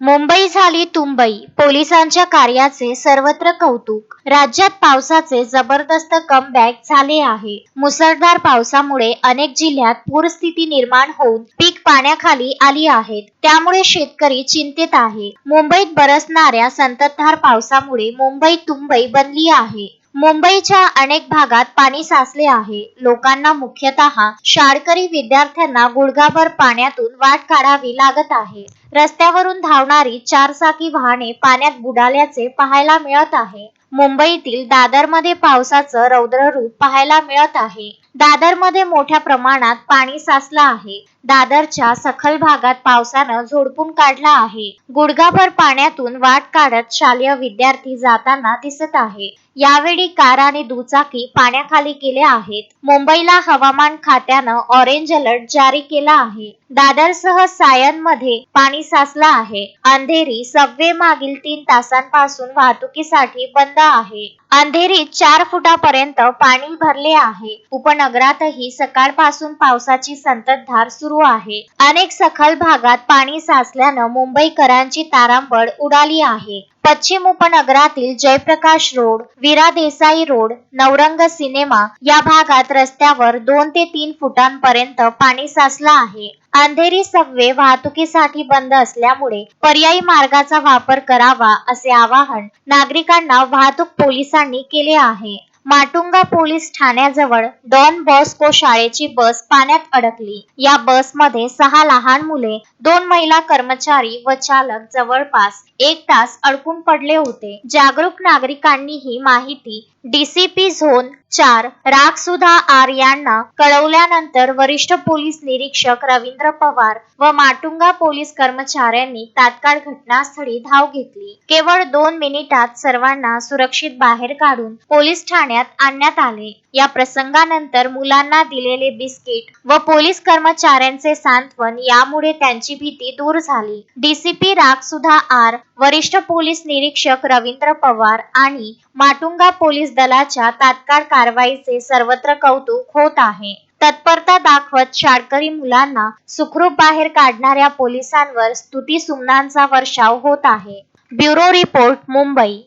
मुंबई झाली तुंबई. पोलिसांच्या कार्याचे सर्वत्र कौतुक. राज्यात पावसाचे जबरदस्त कमबॅक झाले आहे. मुसळधार पावसामुळे अनेक जिल्ह्यात पूरस्थिती निर्माण होऊन पीक पाण्याखाली आली आहेत. त्यामुळे शेतकरी चिंतेत आहे. मुंबईत बरसणाऱ्या संततधार पावसामुळे मुंबई तुंबई बनली आहे. मुंबईच्या अनेक भागात पाणी साचले आहे. लोकांना मुख्यतः शाळकरी विद्यार्थ्यांना गुडघाभर पाण्यातून वाट काढावी लागत आहे. रस्त्यावरून धावणारी चारचाकी वाहने पाण्यात बुडाल्याचे पाहायला मिळत आहे. मुंबईतील दादरमध्ये पावसाचं रौद्र रूप पाहायला मिळत आहे. दादरमध्ये मोठ्या प्रमाणात पाणी साचलं आहे. दादरच्या सखल भागात पावसानं झोडपून काढला आहे. गुडघाभर पाण्यातून वाट काढत शालेय विद्यार्थी जाताना दिसत आहे. यावेळी कार आणि दुचाकी पाण्याखाली गेले आहेत. मुंबईला हवामान खात्यानं ऑरेंज अलर्ट जारी केला आहे. दादरसह सायनमध्ये पाणी साचलं आहे. अंधेरी सबवे मागील तीन तासांपासून वाहतुकीसाठी बंद आहे. अंधेरीत चार फुटापर्यंत पाणी भरले आहे. उपनगरातही सकाळपासून पावसाची संततधार सुरू आहे. अनेक सखल भागात पाणी साचल्यानं मुंबईकरांची तारांबळ उडाली आहे. पश्चिम उपनगरातील Jayprakash road Veera Desai road Navrang cinema या भागात रस्त्यावर दोन ते तीन फुटांपर्यंत पाणी साचलं आहे. अंधेरी सबवे वाहतुकीसाठी बंद असल्यामुळे पर्यायी मार्गाचा वापर करावा असे आवाहन नागरिकांना वाहतूक पोलिसांनी केले आहे. माटुंगा पोलीस ठाण्याजवळ डॉन बॉस्को शाळेची बस पाण्यात अडकली. या बसमध्ये सहा लहान मुले दोन महिला कर्मचारी व चालक जवळपास एक तास अडकून पडले होते. जागरूक नागरिकांनी ही माहिती डीसीपी झोन चार रागसुधा आर यांना कळवल्यानंतर वरिष्ठ पोलीस निरीक्षक रवींद्र पवार व माटुंगा पोलीस कर्मचाऱ्यांनी तात्काळ घटनास्थळी धाव घेतली. केवळ दोन मिनिटात सर्वांना सुरक्षित बाहेर काढून पोलीस ठाण्यात आणण्यात आले. या प्रसंगानंतर मुलांना दिलेले बिस्किट व पोलीस कर्मचाऱ्यांचे सांत्वन यामुळे त्यांची भीती दूर झाली. डीसीपी रागसुधा आर वरिष्ठ पोलीस निरीक्षक रवींद्र पवार आणि माटुंगा पोलीस दलाच्या तात्काळ कारवाईचे सर्वत्र कौतुक होत आहे. तत्परता दाखवत शाळकरी मुलांना सुखरूप बाहेर काढणाऱ्या पोलिसांवर स्तुती सुमनांचा वर्षाव होत आहे. Bureau report Mumbai.